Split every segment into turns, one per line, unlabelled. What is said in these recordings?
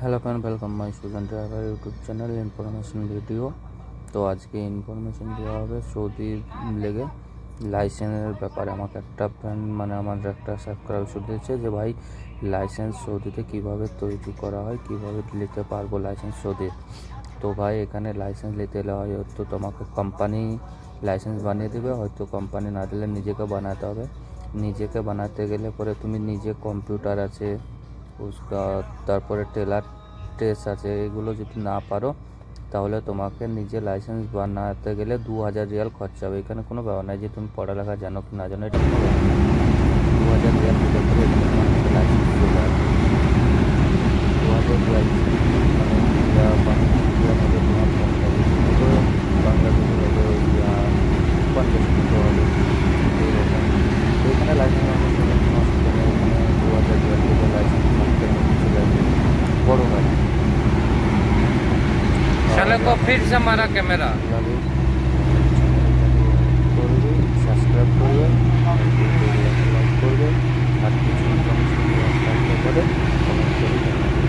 Hello fan welcome my Sujan driver YouTube channel information video তো আজকে information দেওয়া হবে সৌদি লেগে। লাইসেন্সের ব্যাপারে আমাকে একটা ফ্রেন্ড মানে আমার একটা সাবস্ক্রাইব দিয়েছে যে, ভাই লাইসেন্স সৌদিতে কীভাবে তৈরি করা হয়, কীভাবে নিতে পারব লাইসেন্স সৌদি? তো ভাই, এখানে লাইসেন্স নিতে এলে হয়তো তোমাকে কোম্পানি লাইসেন্স বানিয়ে দেবে, হয়তো কোম্পানি না দিলে নিজেকে বানাতে হবে। নিজেকে বানাতে গেলে পরে তুমি নিজে কম্পিউটার আছে উসকা, তারপরে টেলার টেস্ট আছে, এগুলো যদি না পারো, তাহলে তোমাকে নিজে লাইসেন্স বানাতে গেলে দু হাজার রিয়াল খরচা হবে। এখানে কোনো ব্যাপার নাই যে তুমি পড়ালেখা জানো কি না জানো, এটা দু হাজার রিয়াল দু হাজার রিয়াল মানে ইন্ডিয়া বাংলাদেশের মধ্যে তোমার কোনটা বেশি হতো বাংলাদেশের হবে ইয়া পঞ্চাশ মতো হবে এইরকম তো এখানে লাইসেন্স আমার কোনো অসুবিধা নেই এখানে দু হাজার রিয়াল থেকে লাইসেন্স মাসের মধ্যে চলে আসবে বড় গাড়ি
चलो को फिर से मारा कैमरा
ভাবে করবে সাবস্ক্রাইব করবে লাইক করবে আর কিছু ইনফরমেশন থাকলে পরে কমেন্ট করে জানাবে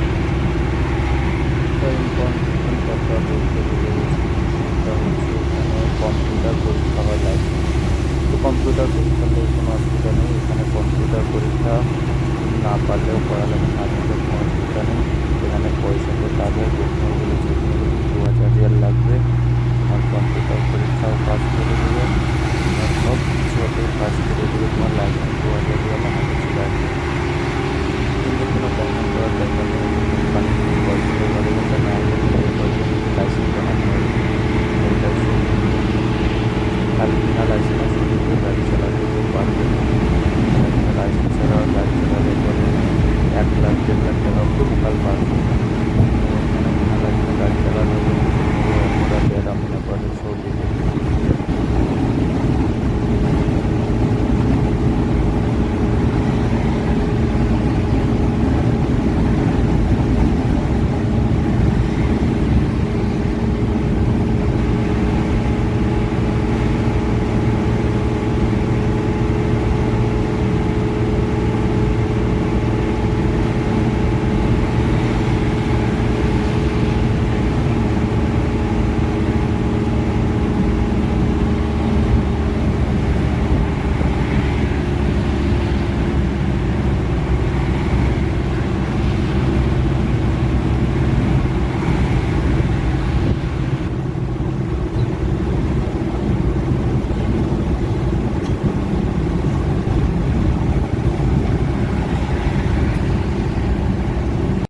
তো ইনফরমেশন কথা বলতে গেলে সেটা হচ্ছে এখানে কম্পিউটার পরীক্ষা হয় লাইসেন্স তো কম্পিউটার পরীক্ষা হলে কোনো অসুবিধা নেই এখানে কম্পিউটার পরীক্ষা না পারলেও পড়ালেখা না জানলে কোনো অসুবিধা নেই এক লাখ খুব ভালো এখানে গাড়ি চালালে